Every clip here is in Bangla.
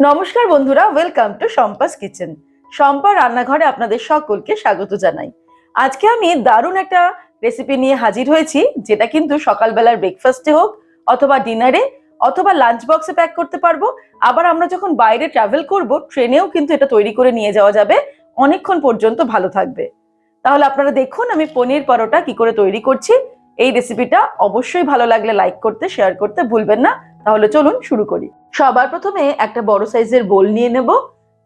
নমস্কার বন্ধুরা welcome to Sampa's kitchen Sampa রান্নাঘরে আপনাদের সকলকে স্বাগত জানাই। আজকে আমি দারুণ একটা রেসিপি নিয়ে হাজির হয়েছি, যেটা কিন্তু সকালবেলার ব্রেকফাস্টে হোক, অথবা ডিনারে অথবা লাঞ্চ বক্সে প্যাক করতে পারব। আবার আমরা যখন বাইরে ট্রাভেল করব ট্রেনেও কিন্তু এটা তৈরি করে নিয়ে যাওয়া যাবে। অনেকক্ষণ পর্যন্ত ভালো থাকবে। তাহলে আপনারা দেখুন আমি পনির পরোটা কি করে তৈরি করছি। এই রেসিপিটা অবশ্যই ভালো লাগলে লাইক করতে শেয়ার করতে ভুলবেন না। তাহলে চলুন শুরু করি। সবার প্রথমে একটা বড় সাইজের বোল নিয়ে নেব।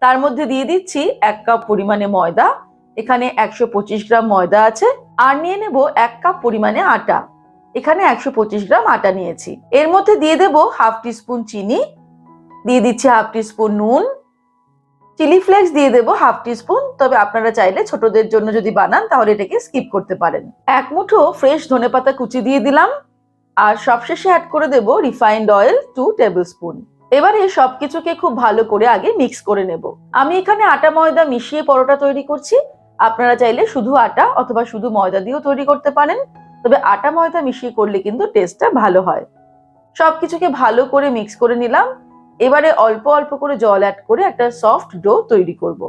তার মধ্যে দিয়ে দিচ্ছি এক কাপ পরিমাণে ময়দা। এখানে একশো পঁচিশ গ্রাম ময়দা আছে। আর নিয়ে নেব এক কাপ পরিমাণে আটা। এখানে একশো পঁচিশ গ্রাম আটা নিয়েছি। এর মধ্যে দিয়ে দেব হাফ টিস্পুন চিনি। দিয়ে দিচ্ছি হাফ টিস্পুন নুন। চিলি ফ্লেক্স দিয়ে দেব হাফ টিস্পুন। তবে আপনারা চাইলে ছোটদের জন্য যদি বানান, তাহলে এটাকে স্কিপ করতে পারেন। এক মুঠো ফ্রেশ ধনেপাতা কুচি দিয়ে দিলাম। আর সবশেষে অ্যাড করে দেব refined oil two tablespoon এবারে সবকিছুকে খুব ভালো করে আগে মিক্স করে নেব। আমি এখানে আটা ময়দা মিশিয়ে পরোটা তৈরি করছি। আপনারা চাইলে শুধু আটা অথবা শুধু ময়দা দিয়েও তৈরি করতে পারেন। তবে আটা ময়দা মিশিয়ে করলে কিন্তু টেস্টটা ভালো হয়। সবকিছুকে ভালো করে মিক্স করে নিলাম। এবারে অল্প অল্প করে জল অ্যাড করে একটা সফট ডো তৈরি করব।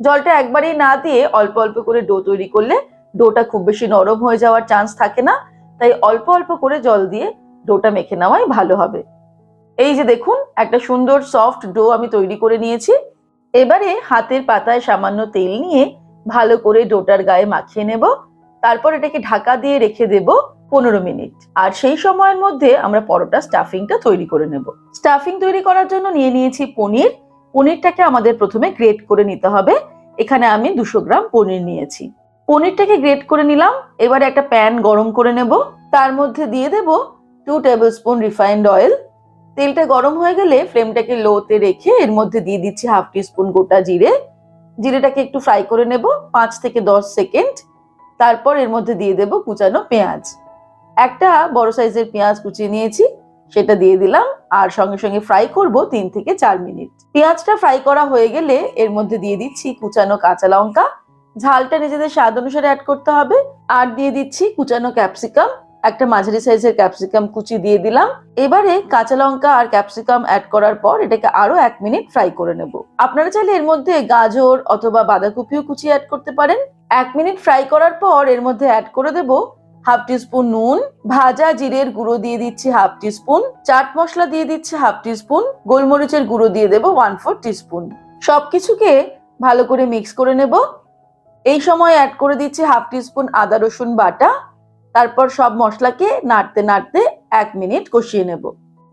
জলটা একবারেই না দিয়ে অল্প অল্প করে ডো তৈরি করলে ডোটা খুব বেশি নরম হয়ে যাওয়ার চান্স থাকে না। তাই অল্প অল্প করে জল দিয়ে ডোটা মেখে নেওয়াই ভালো হবে। এই যে দেখুন, একটা সুন্দর সফট ডো আমি তৈরি করে নিয়েছি। এবারে হাতের পাতায় সামান্য তেল নিয়ে ভালো করে ডোটার গায়ে মাখিয়ে নেব। তারপর এটাকে ঢাকা দিয়ে রেখে দেব পনেরো মিনিট। আর সেই সময়ের মধ্যে আমরা পরোটা স্টাফিংটা তৈরি করে নেব। স্টাফিং তৈরি করার জন্য নিয়ে নিয়েছি পনির। পনিরটাকে আমাদের প্রথমে গ্রেট করে নিতে হবে। এখানে আমি দুশো গ্রাম পনির নিয়েছি। পনিরটাকে গ্রেট করে নিলাম। এবারে একটা প্যান গরম করে নেব। তার মধ্যে দিয়ে দেব two tablespoon refined oil তেলটা গরম হয়ে গেলে ফ্লেমটাকে লোতে রেখে এর মধ্যে দিয়ে দিচ্ছি হাফ টি স্পুন গোটা জিরে। জিরেটাকে একটু ফ্রাই করে নেব, পাঁচ থেকে দশ সেকেন্ড। তারপর এর মধ্যে দিয়ে দেব কুচানো পেঁয়াজ। একটা বড় সাইজের পেঁয়াজ কুচিয়ে নিয়েছি, সেটা দিয়ে দিলাম। আর সঙ্গে সঙ্গে ফ্রাই করব তিন থেকে চার মিনিট। পেঁয়াজটা ফ্রাই করা হয়ে গেলে এর মধ্যে দিয়ে দিচ্ছি কুচানো কাঁচা লঙ্কা। ঝালটা নিজেদের স্বাদ অনুসারে অ্যাড করতে হবে। আর দিয়ে দিচ্ছি কুচানো ক্যাপসিকাম একটা মাঝারি সাইজের ক্যাপসিকাম কুচি দিয়ে দিলাম। এবারে কাঁচা লঙ্কা আর ক্যাপসিকাম অ্যাড করার পর এটাকে আরও এক মিনিট ফ্রাই করে নেব। আপনারা চাইলে এর মধ্যে গাজর অথবা বাঁধাকপিও কুচি অ্যাড করতে পারেন। এক মিনিট ফ্রাই করার পর এর মধ্যে অ্যাড করে দেব হাফ টিস্পুন নুন, ভাজা জিরের গুঁড়ো দিয়ে দিচ্ছি হাফ টিস্পুন চাট মশলা দিয়ে দিচ্ছি হাফ টিস্পুন গোলমরিচের গুঁড়ো দিয়ে দেবো ওয়ান ফোর টিস্পুন সবকিছুকে ভালো করে মিক্স করে নেব। এই সময় অ্যাড করে দিচ্ছি হাফ টিস্পুন আদা রসুন বাটা। তারপর সব মশলাকে নাড়তে নাড়তে এক মিনিট কষিয়ে নেব।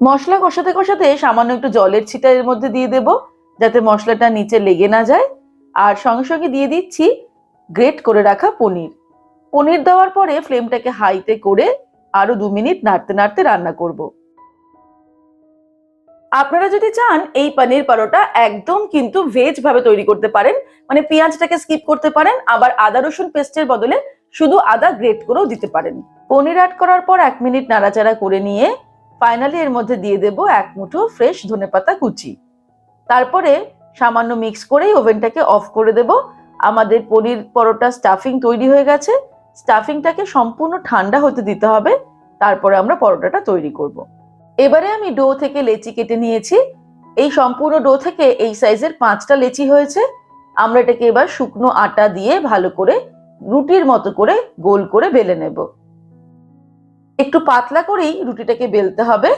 মশলা কষাতে কষাতে সামান্য একটু জলের ছিটা এর মধ্যে দিয়ে দেব, যাতে মশলাটা নিচে লেগে না যায়। আর সঙ্গে সঙ্গে দিয়ে দিচ্ছি গ্রেট করে রাখা পনির। পনির দেওয়ার পরে ফ্লেমটাকে হাইতে করে আরও দু মিনিট নাড়তে নাড়তে রান্না করব। আপনারা যদি চান এই পনির পরোটা একদম কিন্তু ভেজ ভাবে তৈরি করতে পারেন মানে পেঁয়াজটাকে স্কিপ করতে পারেন, আবার আদা রসুন পেস্টের বদলে শুধু আদা গ্রেট করেও দিতে পারেন। পনির অ্যাড করার পর এক মিনিট নাড়াচাড়া করে নিয়ে ফাইনালি এর মধ্যে দিয়ে দেব এক মুঠো ফ্রেশ ধনেপাতা কুচি। তারপরে সামান্য মিক্স করেই ওভেনটাকে অফ করে দেব। আমাদের পনির পরোটা স্টাফিং তৈরি হয়ে গেছে। স্টাফিংটাকে সম্পূর্ণ ঠান্ডা হতে দিতে হবে। তারপরে আমরা পরোটাটা তৈরি করব। এবারে আমি ডো থেকে লেচি কেটে নিয়েছি। এই সম্পূর্ণ ডো থেকে এই সাইজের পাঁচটা লেচি হয়েছে। আমরা এটাকে এবার শুকনো আটা দিয়ে ভালো করে রুটির মতো করে গোল করে বেলে নেব। একটু পাতলা করেই রুটিটাকে বেলতে হবে।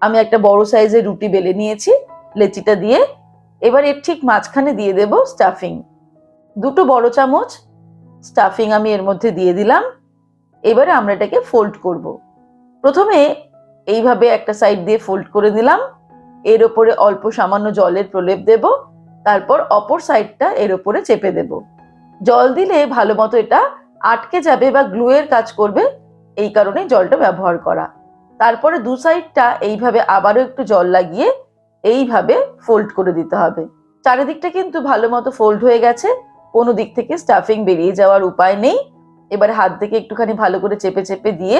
আমি একটা বড় সাইজের রুটি বেলে নিয়েছি, লেচিটা দিয়ে। এবার এর ঠিক মাঝখানে দিয়ে দেব স্টাফিং দুটো বড় চামচ স্টাফিং আমি এর মধ্যে দিয়ে দিলাম। এবারে আমরা এটাকে ফোল্ড করব। প্রথমে এইভাবে একটা সাইড দিয়ে ফোল্ড করে দিলাম এর ওপরে অল্প সামান্য জলের প্রলেপ দেব। তারপর অপর সাইডটা এর ওপরে চেপে দেব। জল দিলে ভালো মতো এটা আটকে যাবে বা গ্লুয়ের কাজ করবে, এই কারণে জলটা ব্যবহার করা। তারপরে দু সাইডটা এইভাবে আবারও একটু জল লাগিয়ে এইভাবে ফোল্ড করে দিতে হবে। চারিদিকটা কিন্তু ভালো মতো ফোল্ড হয়ে গেছে, কোনো দিক থেকে স্টাফিং বেরিয়ে যাওয়ার উপায় নেই। এবার হাত থেকে একটুখানি ভালো করে চেপে চেপে দিয়ে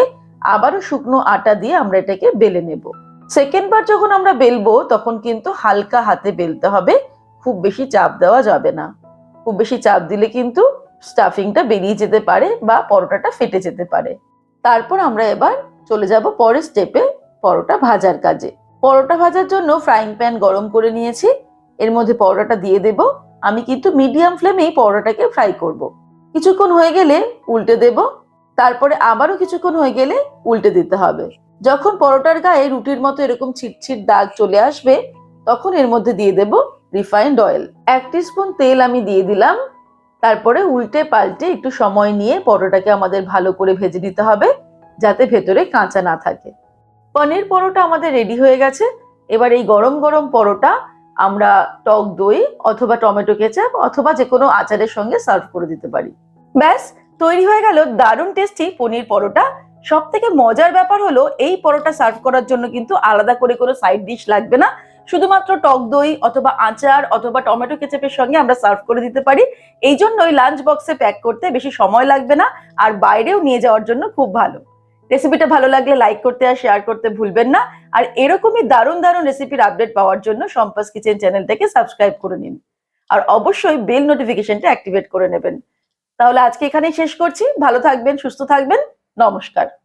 আবারও শুকনো আটা দিয়ে আমরা এটাকে বেলে নেব। সেকেন্ড বার যখন আমরা বেলবো, তখন কিন্তু হালকা হাতে বেলতে হবে, খুব বেশি চাপ দেওয়া যাবে না। খুব বেশি চাপ দিলে কিন্তু স্টাফিংটা বেরিয়ে যেতে পারে বা পরোটাটা ফেটে যেতে পারে। তারপর আমরা এবার চলে যাব পরের স্টেপে পরোটা ভাজার কাজে। পরোটা ভাজার জন্য ফ্রাইং প্যান গরম করে নিয়েছি। এর মধ্যে পরোটাটা দিয়ে দেব। আমি কিন্তু মিডিয়াম ফ্লেমেই পরোটাকে ফ্রাই করব। কিছুক্ষণ হয়ে গেলে উল্টে দেব। তারপরে আবারও কিছুক্ষণ হয়ে গেলে উল্টে দিতে হবে। যখন পরোটার গায়ে রুটির মতো এরকম ছিটছিট দাগ চলে আসবে, তখন এর মধ্যে দিয়ে দেব রিফাইন্ড অয়েল এক স্পুন তেল আমি দিয়ে দিলাম। তারপরে উল্টে পাল্টে একটু সময় নিয়ে পরোটাকে আমাদের ভালো করে ভেজে নিতে হবে, যাতে ভেতরে কাঁচা না থাকে। পনির পরোটা আমাদের রেডি হয়ে গেছে। এবার এই গরম গরম পরোটা আমরা টক দই অথবা টমেটো কেচাপ অথবা যে কোনো আচারের সঙ্গে সার্ভ করে দিতে পারি। ব্যাস, তৈরি হয়ে গেল দারুণ টেস্টি পনির পরোটা। সব থেকে মজার ব্যাপার হলো, এই পরোটা সার্ভ করার জন্য কিন্তু আলাদা করে কোনো সাইড ডিশ লাগবে না। শুধুমাত্র টক দই অথবা আচার অথবা টমেটো কেচাপের সঙ্গে আমরা সার্ভ করে দিতে পারি। এই জন্যই লাঞ্চ বক্সে প্যাক করতে বেশি সময় লাগবে না আর বাইরেও নিয়ে যাওয়ার জন্য খুব ভালো। রেসিপিটা ভালো লাগলে লাইক করতে আর শেয়ার করতে ভুলবেন না। আর এরকমই দারুণ দারুণ রেসিপির আপডেট পাওয়ার জন্য সম্পাস কিচেন চ্যানেলটাকে সাবস্ক্রাইব করে নিন। আর অবশ্যই বেল নোটিফিকেশনটা অ্যাক্টিভেট করে নেবেন। তাহলে আজকে এখানেই শেষ করছি। ভালো থাকবেন, সুস্থ থাকবেন। নমস্কার।